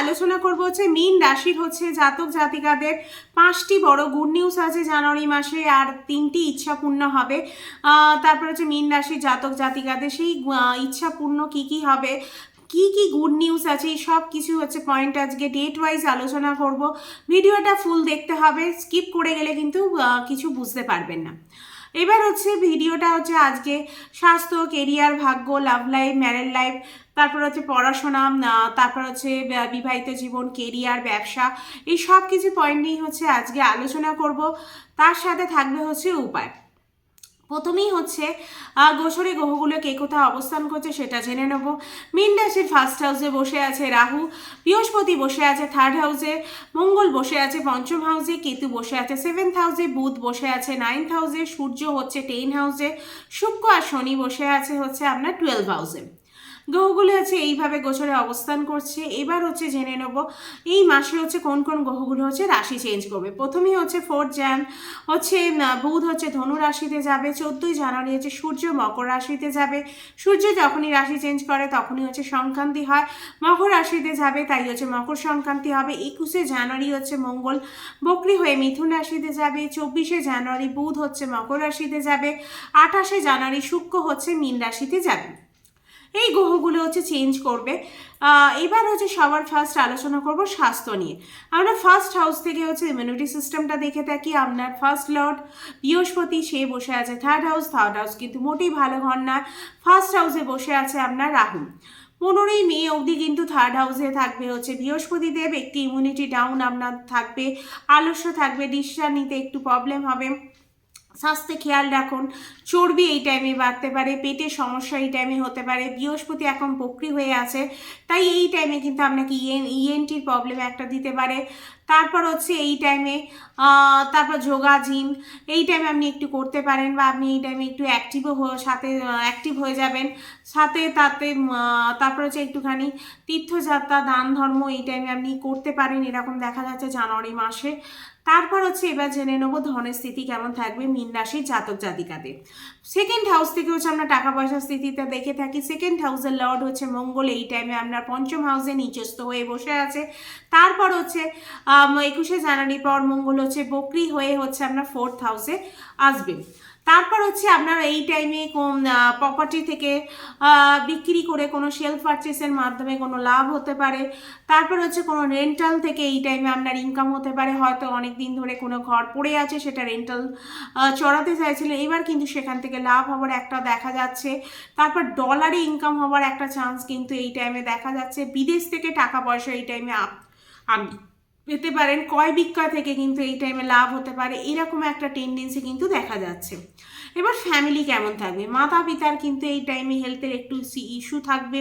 আলোচনা করব হচ্ছে মীন রাশির হচ্ছে জাতক জাতিকাদের পাঁচটি বড় গুড নিউজ আছে জানুয়ারি মাসে আর তিনটি ইচ্ছা পূর্ণ হবে তারপর হচ্ছে মীন রাশির জাতক জাতিকাদের সেই ইচ্ছা পূর্ণ কী কী হবে? কি কি গুড নিউজ আছে? এই সব কিছু হচ্ছে পয়েন্ট আজকে ডেট ওয়াইজ আলোচনা করব। ভিডিওটা ফুল দেখতে হবে। স্কিপ করে গেলে কিন্তু কিছু বুঝতে পারবেন না। এবার হচ্ছে ভিডিওটা হচ্ছে আজকে স্বাস্থ্য কেরিয়ার ভাগ্য লাভ লাইফ ম্যারেড লাইফ তারপর হচ্ছে পড়াশোনা তারপর হচ্ছে বিবাহিত জীবন কেরিয়ার ব্যবসা, এই সব কিছু পয়েন্ট নিয়ে হচ্ছে আজকে আলোচনা করব। তার সাথে থাকবে হচ্ছে উপায়। প্রথমেই হচ্ছে গোসরে গ্রহগুলো কে কোথায় অবস্থান করছে সেটা জেনে নেব। মিন রাশির ফার্স্ট হাউসে বসে আছে রাহু, বৃহস্পতি বসে আছে থার্ড হাউসে মঙ্গল বসে আছে পঞ্চম হাউসে কেতু বসে আছে সেভেন্থ হাউসে বুধ বসে আছে নাইন্থ হাউসে সূর্য হচ্ছে টেন হাউসে শুক্র আর শনি বসে আছে হচ্ছে আপনার টুয়েলভ হাউসে গ্রহগুলো হচ্ছে এইভাবে গোচরে অবস্থান করছে। এবার হচ্ছে জেনে নেব, এই মাসে হচ্ছে কোন কোন গ্রহগুলো হচ্ছে রাশি চেঞ্জ করবে। প্রথমেই হচ্ছে ফোর্থ জ্যান হচ্ছে বুধ হচ্ছে ধনু রাশিতে যাবে, চোদ্দোই জানুয়ারি হচ্ছে সূর্য মকর রাশিতে যাবে। সূর্য যখনই রাশি চেঞ্জ করে তখনই হচ্ছে সংক্রান্তি হয়। মকর রাশিতে যাবে, তাই হচ্ছে মকর সংক্রান্তি হবে। একুশে জানুয়ারি হচ্ছে মঙ্গল, বকরি হয়ে মিথুন রাশিতে যাবে। চব্বিশে জানুয়ারি বুধ হচ্ছে মকর রাশিতে যাবে। আঠাশে জানুয়ারি শুক্র হচ্ছে মীন রাশিতে যাবে। এই গ্রহগুলো হচ্ছে চেঞ্জ করবে। এবার হচ্ছে সবার ফার্স্ট আলোচনা করব স্বাস্থ্য নিয়ে। আমরা ফার্স্ট হাউস থেকে হচ্ছে ইমিউনিটি সিস্টেমটা দেখে থাকি, আপনার ফার্স্ট লর্ড বৃহস্পতি, সে বসে আছে থার্ড হাউস থার্ড হাউস কিন্তু মোটেই ভালো ঘর না। ফার্স্ট হাউসে বসে আছে আপনার রাহু। পনেরোই মে অবধি কিন্তু থার্ড হাউসে থাকবে হচ্ছে বৃহস্পতি দেব, একটি ইমিউনিটি ডাউন আপনার থাকবে, আলস্য থাকবে ডিসিশন নিতে একটু প্রবলেম হবে। স্বাস্থ্যে খেয়াল রাখুন। চর্বি এই টাইমে বাড়তে পারে, পেটের সমস্যা এই টাইমে হতে পারে, বৃহস্পতি এখন বক্রি হয়ে আছে, তাই এই টাইমে কিন্তু আপনাকে ইএন ইএনটির প্রবলেম একটা দিতে পারে। তারপর হচ্ছে এই টাইমে তারপর যোগা জিম এই টাইমে আপনি একটু করতে পারেন বা আপনি এই টাইমে একটু অ্যাক্টিভও সাথে অ্যাক্টিভ হয়ে যাবেন। সাথে তাতে তারপর হচ্ছে একটুখানি তীর্থযাত্রা, দান ধর্ম এই টাইমে আপনি করতে পারেন। এরকম দেখা যাচ্ছে জানুয়ারি মাসে। তারপর হচ্ছে এবার জেনে নেব ধনের স্থিতি কেমন থাকবে মীন রাশির জাতক জাতিকাদের। সেকেন্ড হাউস থেকে হচ্ছে আমরা টাকা পয়সার স্থিতিতে দেখে থাকি। সেকেন্ড হাউসের লর্ড হচ্ছে মঙ্গল। এই টাইমে আপনার পঞ্চম হাউসে নিচস্থ হয়ে বসে আছে। তারপর হচ্ছে একুশে জানুয়ারি পর মঙ্গল হচ্ছে বকরি হয়ে হচ্ছে আপনার ফোর্থ হাউসে আসবে। তারপর হচ্ছে আপনার এই টাইমে প্রপার্টি থেকে বিক্রি করে কোনো সেলফ পারচেসের মাধ্যমে কোনো লাভ হতে পারে। তারপর হচ্ছে কোনো রেন্টাল থেকে এই টাইমে আপনার ইনকাম হতে পারে। হয়তো অনেক দিন ধরে কোনো ঘর পড়ে আছে, সেটা রেন্টাল চড়াতে চাইছিলেন এবার কিন্তু সেখান থেকে লাভ হওয়ার একটা দেখা যাচ্ছে। তারপর ডলারে ইনকাম হওয়ার একটা চান্স কিন্তু এই টাইমে দেখা যাচ্ছে। বিদেশ থেকে টাকা পয়সা এই টাইমে আপনি পেতে পারেন। ক্রয় বিক্রয় থেকে কিন্তু এই টাইমে লাভ হতে পারে, এরকম একটা টেন্ডেন্সি কিন্তু দেখা যাচ্ছে। এবার ফ্যামিলি কেমন থাকবে? মাতা পিতার কিন্তু এই টাইমে হেলথের একটু ইস্যু থাকবে।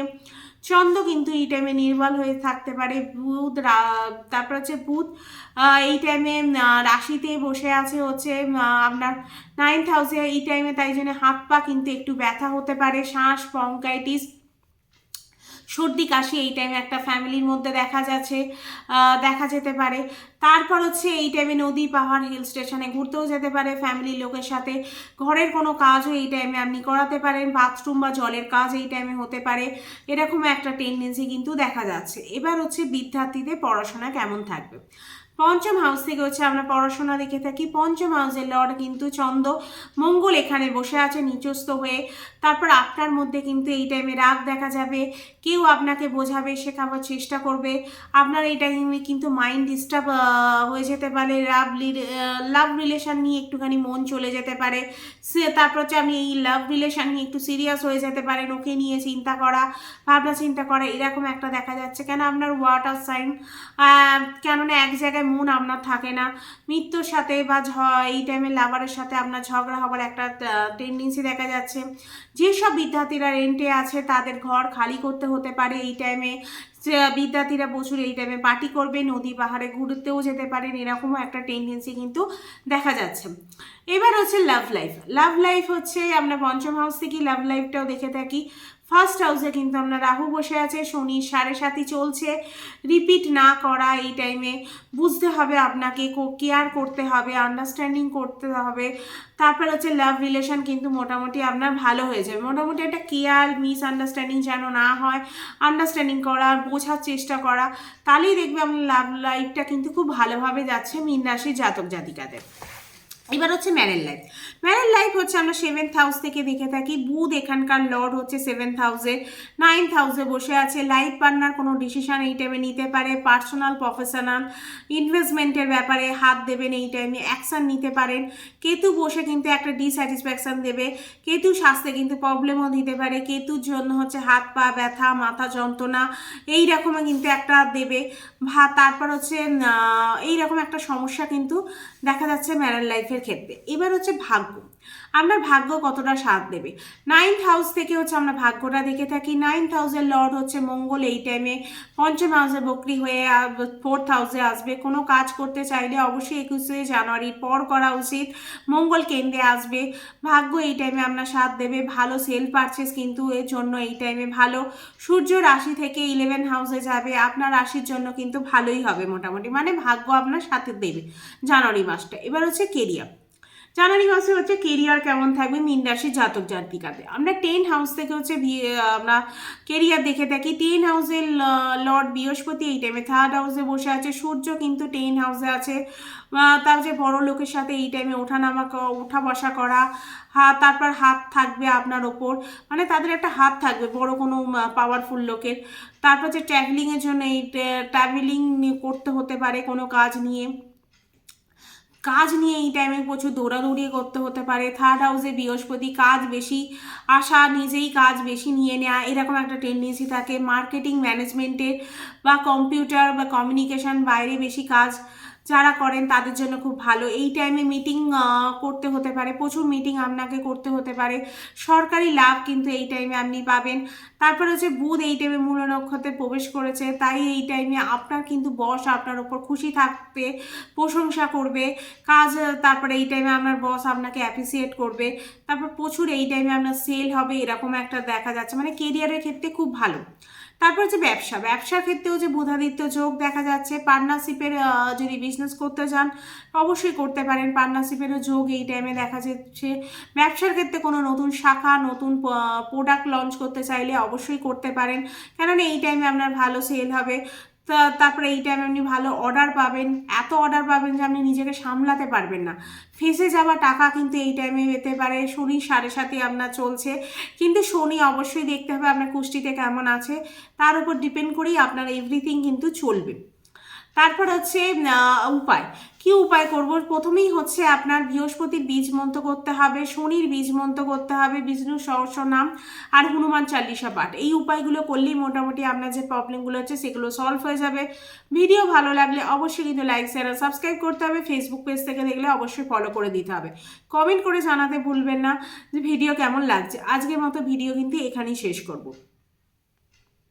চন্দ্র কিন্তু এই টাইমে নির্বল হয়ে থাকতে পারে। বুধ তারপর হচ্ছে বুধ এই টাইমে রাশিতে বসে আছে হচ্ছে আপনার নাইন্থ হাউসে এই টাইমে তাই জন্য হাত পা কিন্তু একটু ব্যথা হতে পারে। শ্বাস, পঙ্কাইটিস সর্দি কাশি এই টাইমে একটা ফ্যামিলির মধ্যে দেখা যাচ্ছে দেখা যেতে পারে। তারপর হচ্ছে এই টাইমে নদী, পাহাড় হিল স্টেশনে ঘুরতেও যেতে পারে ফ্যামিলির লোকের সাথে। ঘরের কোনো কাজও এই টাইমে আপনি করাতে পারেন বাথরুম বা জলের কাজ এই টাইমে হতে পারে। এরকম একটা টেন্ডেন্সি কিন্তু দেখা যাচ্ছে। এবার হচ্ছে বিদ্যার্থীদের পড়াশোনা কেমন থাকবে? পঞ্চম হাউস থেকে হচ্ছে আমরা পড়াশোনা দেখে থাকি। পঞ্চম হাউসের লর্ড কিন্তু চন্দ্র মঙ্গল এখানে বসে আছে নিচস্থ হয়ে। তারপর আপনার মধ্যে কিন্তু এই টাইমে রাগ দেখা যাবে। কেউ আপনাকে বোঝাবে, শেখাবার চেষ্টা করবে। আপনার এই টাইমে কিন্তু মাইন্ড ডিস্টার্ব হয়ে যেতে পারে। লাভ লাভ রিলেশান নিয়ে একটুখানি মন চলে যেতে পারে। সে তারপর হচ্ছে আপনি এই লাভ রিলেশান নিয়ে একটু সিরিয়াস হয়ে যেতে পারেন ওকে নিয়ে চিন্তা করা, ভাবনা চিন্তা করা, এরকম একটা দেখা যাচ্ছে। কেন আপনার ওয়াটার সাইন কেননা এক জায়গায় মন আপনার থাকে না। মৃত্যুর সাথে বা ঝ, এই টাইমে লাভারের সাথে আপনার ঝগড়া হওয়ার একটা টেন্ডেন্সি দেখা যাচ্ছে। যেসব বিদ্যার্থীরা রেন্টে আছে, তাদের ঘর খালি করতে হতে পারে এই টাইমে বিদ্যার্থীরা প্রচুর এই টাইমে পার্টি করবে, নদী পাহাড়ে ঘুরতেও যেতে পারেন, এরকমও একটা টেন্ডেন্সি কিন্তু দেখা যাচ্ছে। এবার হচ্ছে লাভ লাইফ লাভ লাইফ হচ্ছে আমরা পঞ্চম হাউস থেকে লাভ লাইফটাও দেখে থাকি। ফার্স্ট হাউসে কিন্তু আপনার রাহু বসে আছে, শনি সাড়ে সাতই চলছে। রিপিট না করা এই টাইমে বুঝতে হবে আপনাকে কেয়ার করতে হবে আন্ডারস্ট্যান্ডিং করতে হবে। তারপর হচ্ছে লাভ রিলেশন কিন্তু মোটামুটি আপনার ভালো হয়ে যাবে। মোটামুটি একটা কেয়ার মিস আন্ডারস্ট্যান্ডিং যেন না হয় আন্ডারস্ট্যান্ডিং করা, বোঝার চেষ্টা করা, তাহলেই দেখবে আপনার লাভ লাইফটা কিন্তু খুব ভালোভাবে যাচ্ছে মীন রাশির জাতক জাতিকাদের। এবার হচ্ছে ম্যারেল লাইফ ম্যারেল লাইফ হচ্ছে আমরা সেভেন্থ হাউস থেকে দেখে থাকি। বুধ এখানকার লর্ড হচ্ছে সেভেন্থ হাউসে নাইন্থ হাউসে বসে আছে। লাইফ পার্টনার কোনো ডিসিশান এই টাইমে নিতে পারে। পার্সোনাল প্রফেশনাল ইনভেস্টমেন্টের ব্যাপারে হাত দেবেন এই টাইমে অ্যাকশান নিতে পারেন। কেতু বসে কিন্তু একটা ডিস্যাটিসফ্যাকশান দেবে। কেতু স্বাস্থ্যে কিন্তু প্রবলেমও দিতে পারে। কেতুর জন্য হচ্ছে হাত পা ব্যথা, মাথা যন্ত্রণা এই রকমের কিন্তু একটা দেবে। ভা তারপর হচ্ছে এই রকম একটা সমস্যা কিন্তু দেখা যাচ্ছে ম্যারেল ক্ষেত্রে। এবার হচ্ছে ভাগ্য। আপনার ভাগ্য কতটা সাথ দেবে? নাইন্থ হাউস থেকে হচ্ছে আমরা ভাগ্যটা দেখে থাকি। নাইন্থ হাউসের লর্ড হচ্ছে মঙ্গল। এই টাইমে পঞ্চম হাউসে বকরি হয়ে ফোর্থ হাউসে আসবে। কোনো কাজ করতে চাইলে অবশ্যই একুশে জানুয়ারির পর করা উচিত। মঙ্গল কেন্দ্রে আসবে। ভাগ্য এই টাইমে আপনার সাথ দেবে। ভালো সেল পারচেস কিন্তু এর জন্য এই টাইমে ভালো। সূর্য রাশি থেকে ইলেভেন হাউসে যাবে। আপনার রাশির জন্য কিন্তু ভালোই হবে মোটামুটি। মানে ভাগ্য আপনার সাথে দেবে জানুয়ারি মাসটা। এবার হচ্ছে কেরিয়ার জানুয়ারি মাসে হচ্ছে কেরিয়ার কেমন থাকবে, মিন রাশির জাতক জাতিকাতে আমরা টেন হাউস থেকে হচ্ছে আমরা কেরিয়ার দেখে থাকি। টেন হাউসের লর্ড বৃহস্পতি এই টাইমে থার্ড হাউসে বসে আছে। সূর্য কিন্তু টেন হাউসে আছে। তার যে বড় লোকের সাথে এই টাইমে ওঠানামা ওঠা বসা করা হাত তারপর হাত থাকবে আপনার ওপর। মানে তাদের একটা হাত থাকবে, বড় কোনো পাওয়ারফুল লোকের। তারপর যে ট্রাভেলিংয়ের জন্য এই ট্রাভেলিং করতে হতে পারে কোনো কাজ নিয়ে। কাজ নিয়ে এই টাইমে প্রচুর দৌড়াদৌড়ি করতে হতে পারে। থার্ড হাউসে বৃহস্পতি কাজ বেশি আসা নিজেই কাজ বেশি নিয়ে নেওয়া এরকম একটা টেন্ডেন্সি থাকে। মার্কেটিং ম্যানেজমেন্টের বা কম্পিউটার বা কমিউনিকেশন বাইরে বেশি কাজ যারা করেন তাদের জন্য খুব ভালো। এই টাইমে মিটিং করতে হতে পারে। প্রচুর মিটিং আপনাকে করতে হতে পারে। সরকারি লাভ কিন্তু এই টাইমে আপনি পাবেন। তারপরে হচ্ছে বুধ এই টাইমে মূল নক্ষত্রে প্রবেশ করেছে। তাই এই টাইমে আপনার কিন্তু বস আপনার ওপর খুশি থাকবে, প্রশংসা করবে। কাজ, তারপরে এই টাইমে আপনার বস আপনাকে অ্যাপ্রিসিয়েট করবে। তারপর প্রচুর এই টাইমে আপনার সেল হবে, এরকম একটা দেখা যাচ্ছে। মানে কেরিয়ারের ক্ষেত্রে খুব ভালো। তারপর হচ্ছে ব্যবসা। ব্যবসার ক্ষেত্রেও যে বুধাদিত্য যোগ দেখা যাচ্ছে। পার্টনারশিপের যদি বিজনেস করতে চান, অবশ্যই করতে পারেন। পার্টনারশিপেরও যোগ এই টাইমে দেখা যাচ্ছে। ব্যবসার ক্ষেত্রে কোনো নতুন শাখা, নতুন প্রোডাক্ট লঞ্চ করতে চাইলে অবশ্যই করতে পারেন। কেননা এই টাইমে আপনার ভালো সেল হবে। তারপরে এই টাইমে আপনি ভালো অর্ডার পাবেন। এত অর্ডার পাবেন যে আপনি নিজেকে সামলাতে পারবেন না। ফেসে যাওয়া টাকা কিন্তু এই টাইমে পেতে পারে। শনি সাড়ে সাথে আপনার চলছে। কিন্তু শনি অবশ্যই দেখতে হবে আপনার কুষ্টিতে কেমন আছে। তার উপর ডিপেন্ড করেই আপনার এভরিথিং কিন্তু চলবে। তারপর হচ্ছে উপায়। কি উপায় করব? প্রথমেই হচ্ছে আপনার বৃহস্পতির বীজ মন্ত্র করতে হবে, শনির বীজ মন্ত্র করতে হবে, বিষ্ণু সহস্র নাম আর হনুমান চাল্লিশা পাঠ। এই উপায়গুলো করলেই মোটামুটি আপনার যে প্রবলেমগুলো হচ্ছে সেগুলো সলভ হয়ে যাবে। ভিডিও ভালো লাগলে অবশ্যই কিন্তু লাইক শেয়ার আর সাবস্ক্রাইব করতে হবে। ফেসবুক পেজ থেকে দেখলে অবশ্যই ফলো করে দিতে হবে। কমেন্ট করে জানাতে ভুলবেন না যে ভিডিও কেমন লাগছে। আজকের মতো ভিডিও কিন্তু এখানেই শেষ করব।